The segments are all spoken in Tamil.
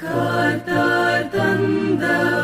Kartardan da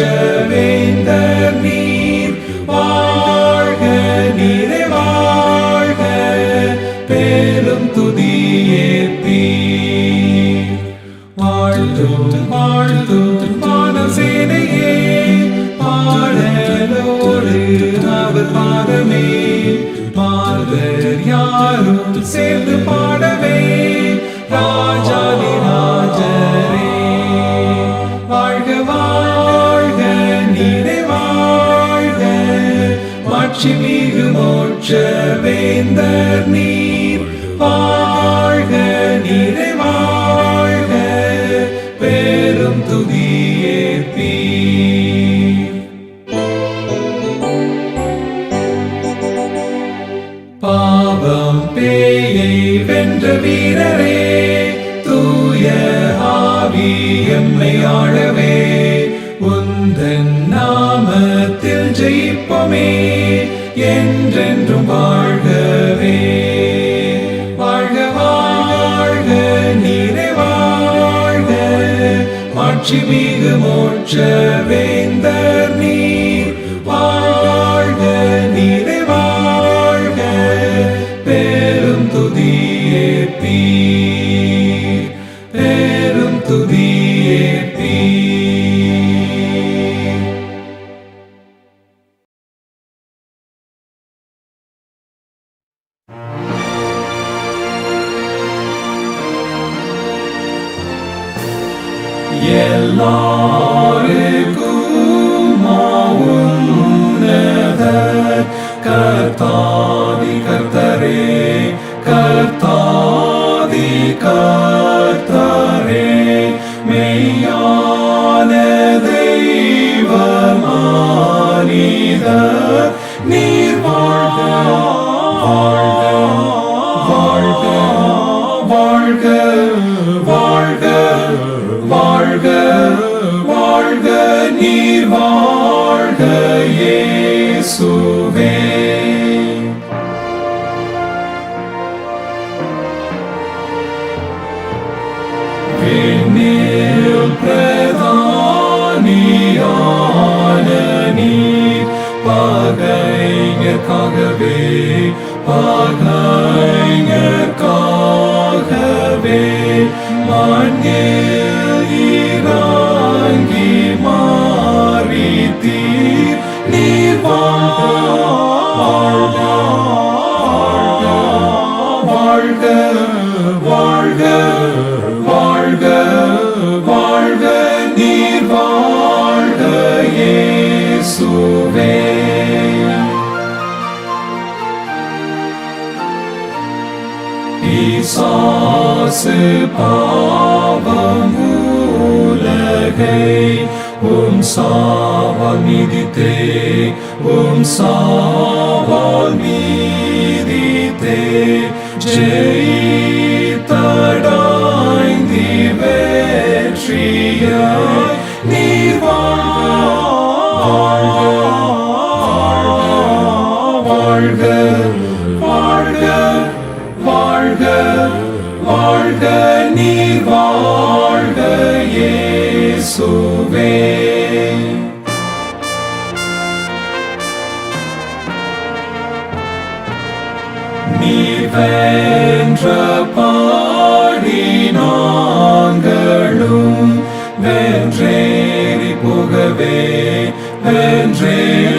Share. வேந்தர் நீர் வாழ்க நீரை வாழ்க பெரும் துதியேற்பீ பாவம் பேயை வென்ற வீரரே தூய ஆவி எம்மை ஆழவே என்றென்றும் வாழ்கவே. வாழ்க வாழ்க நீரை வாழ்க. மாட்சி மிகு மோற்றவே கர்த்தாதி கர்த்தரே கர்த்தாதி கர்த்தரே மெய்யான தெய்வமானித நீர் வாழ்க வாழ்க வாழ்க வாழ்க வாழ்க வாழ்க நீர் வாழ்க. பகைஞர்க்காகவே பகைஞர்க்காகவே உலகை உம் சாவால் மீதித்தே உம் சாவால் மீதித்தே ஜெயித்தடாய்ந்தி வெற்றியாய் நீர் இயேசுவே நீர் வென்ற பாடி நாங்களும் வென்றேறி போகவே வென்றேறி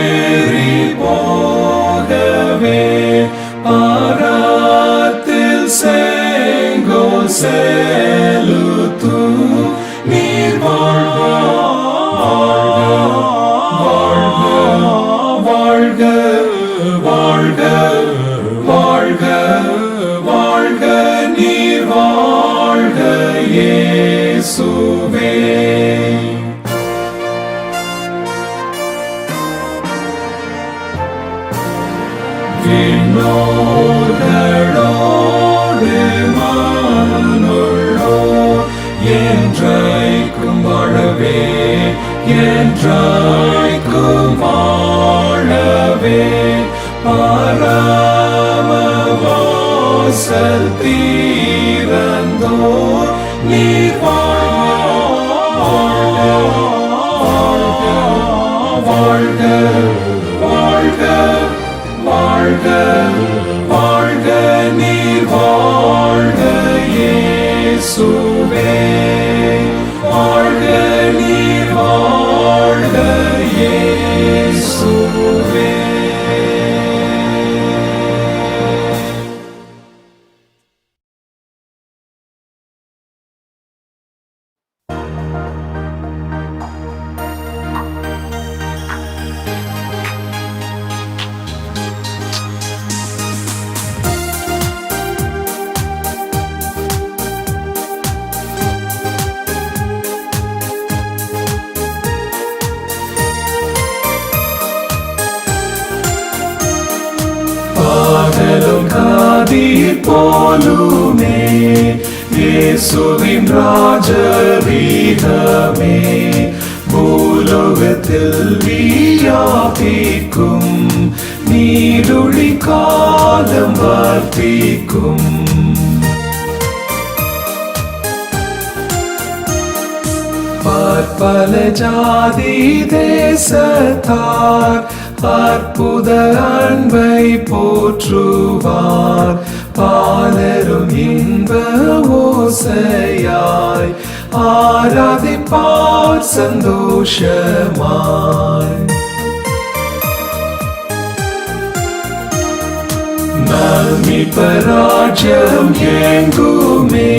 என்றைக்கும் வாழவே பரமவாசல் தீரந்தோர் நீர் வாழ்க வாழ்க வாழ்க வாழ்க வாழ்க நீர் வாழ்க இயேசுவே நீர் போலுமே இயேசுவின் ராஜரீகமே பூலோகத்தில் வியாபிக்கும் நீருளி காலம் வர்த்திக்கும். பற்பல ஜாதி தேசத்தார் அற்புத அன்பை போற்றுவார். பாலரும் இன்ப ஓசையாய் ஆராதிப்பார் சந்தோஷமாய். நல்மிப்பராஜ்யம் எங்குமே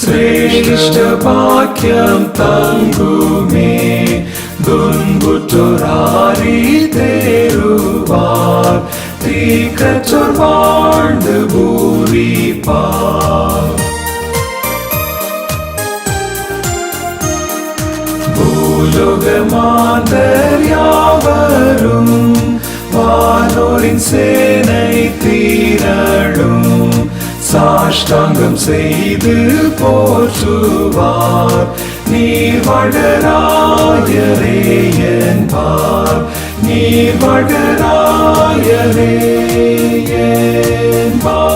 சிரேஷ்ட பாக்கியம் தங்குமே. துன்புற்றோராரி தேருவார். தீக்கற்றோர் வாழ்ந்து பூரிப்பார். பூலோகமாந்தர் யாவரும் வானோரின் சேனை தீரடும் சாஷ்டாங்கம் செய்து போற்றுவார். நீர் வடராயரே என்பார். நீர் வடராயரே என்பார்.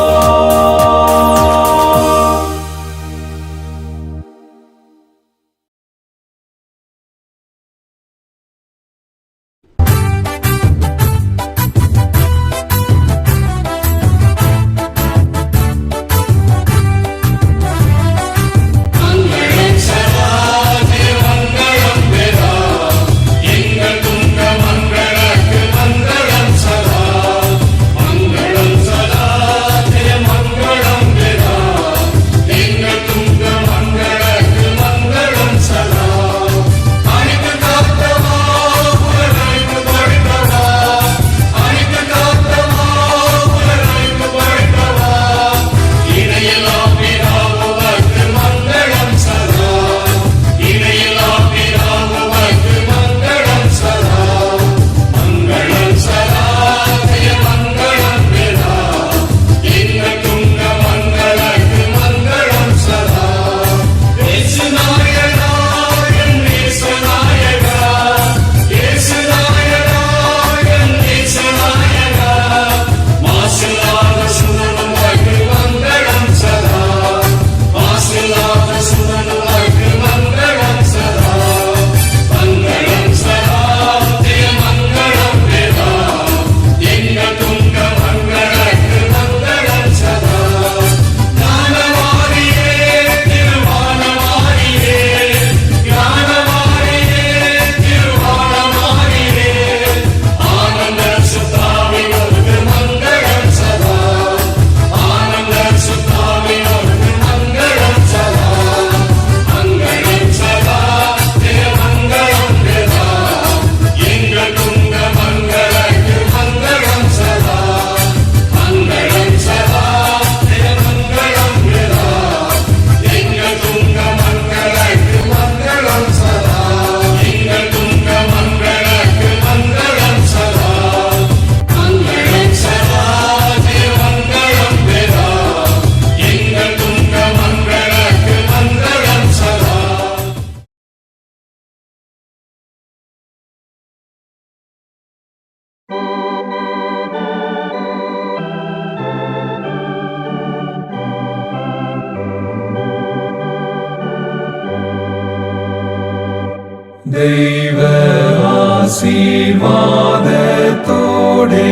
தெய்வ ஆசீர்வாதத்தோடே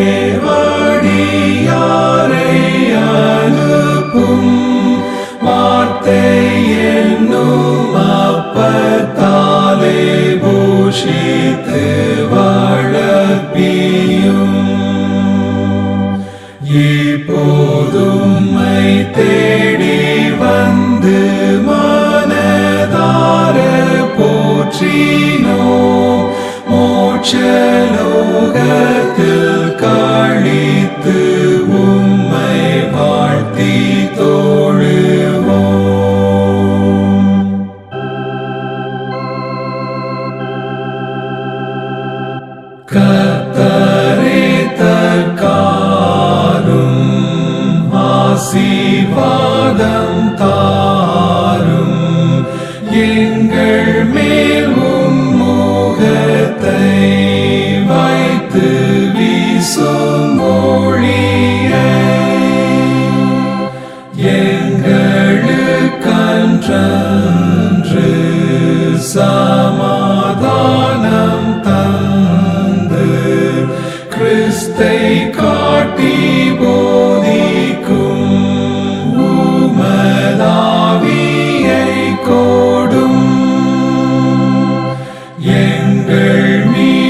очино, оче. எங்கள் மீ